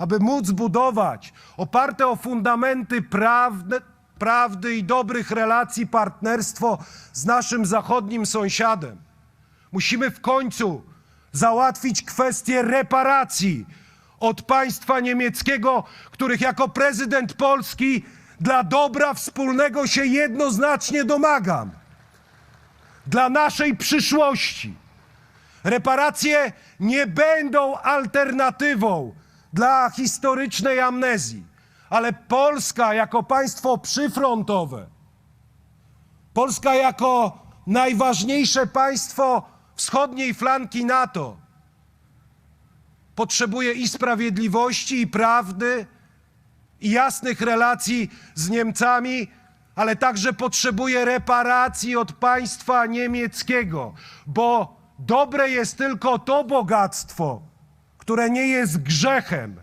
aby móc budować oparte o fundamenty prawne, prawdy i dobrych relacji partnerstwo z naszym zachodnim sąsiadem. Musimy w końcu załatwić kwestię reparacji od państwa niemieckiego, których jako prezydent Polski dla dobra wspólnego się jednoznacznie domagam. Dla naszej przyszłości. Reparacje nie będą alternatywą dla historycznej amnezji, ale Polska jako państwo przyfrontowe, Polska jako najważniejsze państwo wschodniej flanki NATO potrzebuje i sprawiedliwości, i prawdy, i jasnych relacji z Niemcami, ale także potrzebuje reparacji od państwa niemieckiego, bo dobre jest tylko to bogactwo, które nie jest grzechem,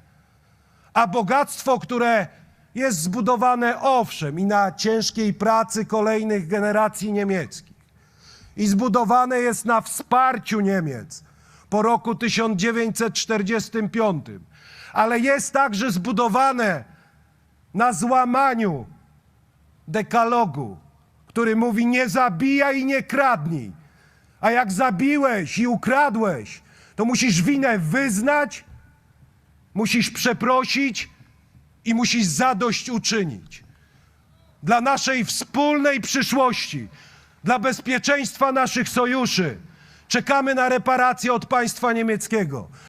a bogactwo, które jest zbudowane owszem i na ciężkiej pracy kolejnych generacji niemieckich i zbudowane jest na wsparciu Niemiec po roku 1945, ale jest także zbudowane na złamaniu dekalogu, który mówi nie zabijaj i nie kradnij. A jak zabiłeś i ukradłeś, to musisz winę wyznać, musisz przeprosić i musisz zadość uczynić. Dla naszej wspólnej przyszłości, dla bezpieczeństwa naszych sojuszy, czekamy na reparacje od państwa niemieckiego.